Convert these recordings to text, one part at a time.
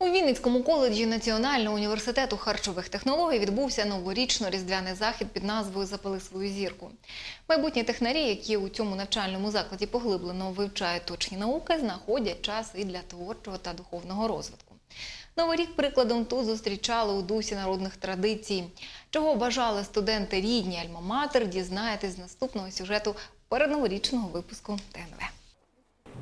У Вінницькому коледжі Національного університету харчових технологій відбувся новорічно-різдвяний захід під назвою Запали свою зірку. Майбутні технарі, які у цьому навчальному закладі поглиблено вивчають точні науки, знаходять час і для творчого та духовного розвитку. Новий рік прикладом тут зустрічали у дусі народних традицій. Чого бажали студенти рідні Альма-Матер, дізнаєтесь з наступного сюжету передноворічного випуску ТНВ.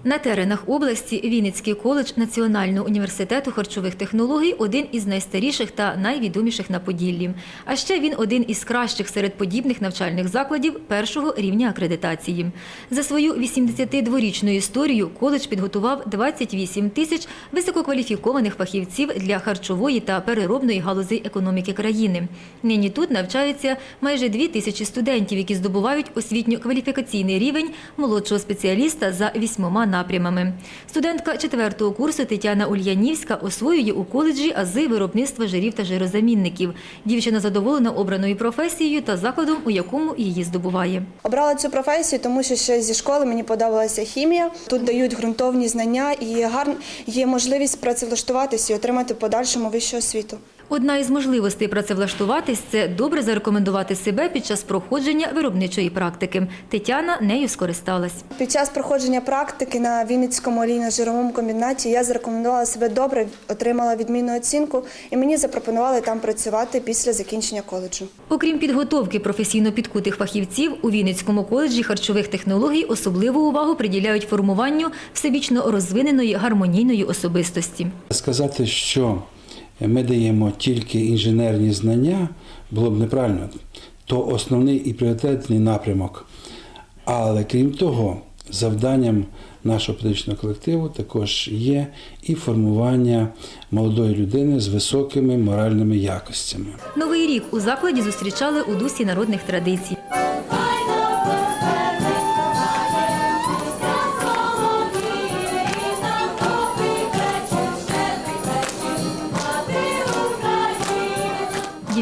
На теренах області Вінницький коледж Національного університету харчових технологій один із найстаріших та найвідоміших на Поділлі. А ще він один із кращих серед подібних навчальних закладів першого рівня акредитації. За свою 82-річну історію коледж підготував 28 тисяч висококваліфікованих фахівців для харчової та переробної галузей економіки країни. Нині тут навчаються майже 2 тисячі студентів, які здобувають освітньо-кваліфікаційний рівень молодшого спеціаліста за вісьмома напрямами. Студентка четвертого курсу Тетяна Ульянівська освоює у коледжі ази виробництва жирів та жирозамінників. Дівчина задоволена обраною професією та закладом, у якому її здобуває. Обрала цю професію, тому що ще зі школи мені подобалася хімія. Тут дають ґрунтовні знання і гарн є можливість працевлаштуватися і отримати подальшому вищу освіту. Одна із можливостей працевлаштуватись – це добре зарекомендувати себе під час проходження виробничої практики. Тетяна нею скористалась. Під час проходження практики на Вінницькому олійно-жировому комбінаті я зарекомендувала себе добре, отримала відмінну оцінку, і мені запропонували там працювати після закінчення коледжу. Окрім підготовки професійно підкутих фахівців, у Вінницькому коледжі харчових технологій особливу увагу приділяють формуванню всебічно розвиненої гармонійної особистості. Сказати, що ми даємо тільки інженерні знання, було б неправильно. То основний і пріоритетний напрямок. Але крім того, завданням нашого педагогічного колективу також є і формування молодої людини з високими моральними якостями. Новий рік у закладі зустрічали у дусі народних традицій.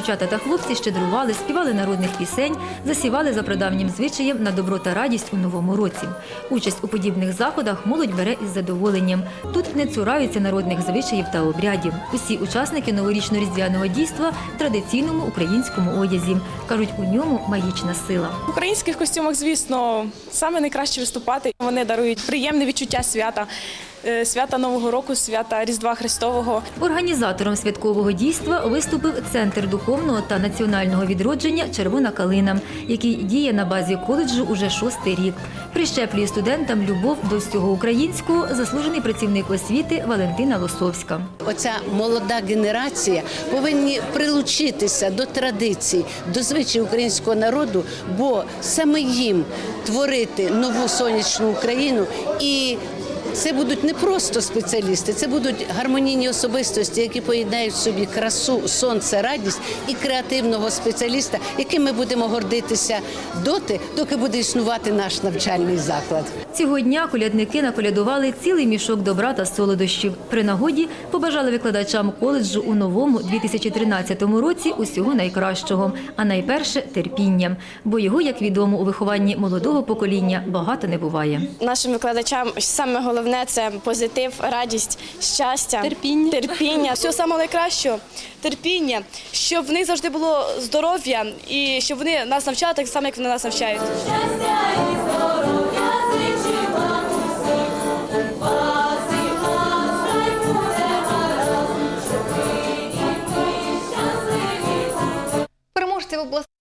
Дівчата та хлопці щедрували, співали народних пісень, засівали за прадавнім звичаєм на добро та радість у новому році. Участь у подібних заходах молодь бере із задоволенням. Тут не цураються народних звичаїв та обрядів. Усі учасники новорічно-різдвяного дійства в традиційному українському одязі. кажуть, у ньому магічна сила. В українських костюмах, звісно, саме найкраще виступати. Вони дарують приємне відчуття свята, свята Нового року, свята Різдва Христового. Організатором святкового дійства виступив Центр духовного та національного відродження Червона калина, який діє на базі коледжу уже шостий рік. Прищеплює студентам любов до всього українського заслужений працівник освіти Валентина Лосовська. Оця молода генерація повинні прилучитися до традицій, до звичаїв українського народу, бо саме їм творити нову сонячну Україну і. Це будуть не просто спеціалісти, це будуть гармонійні особистості, які поєднають в собі красу, сонце, радість і креативного спеціаліста, яким ми будемо гордитися доти, доки буде існувати наш навчальний заклад. Цього дня колядники наколядували цілий мішок добра та солодощів. При нагоді побажали викладачам коледжу у новому 2013 році усього найкращого, а найперше терпіння. Бо його, як відомо, у вихованні молодого покоління багато не буває. Нашим викладачам саме головне це позитив, радість, щастя, терпіння, терпіння. Всього самого найкращого. Терпіння, щоб в них завжди було здоров'я і щоб вони нас навчали так само, як вони нас навчають. Переможців обласних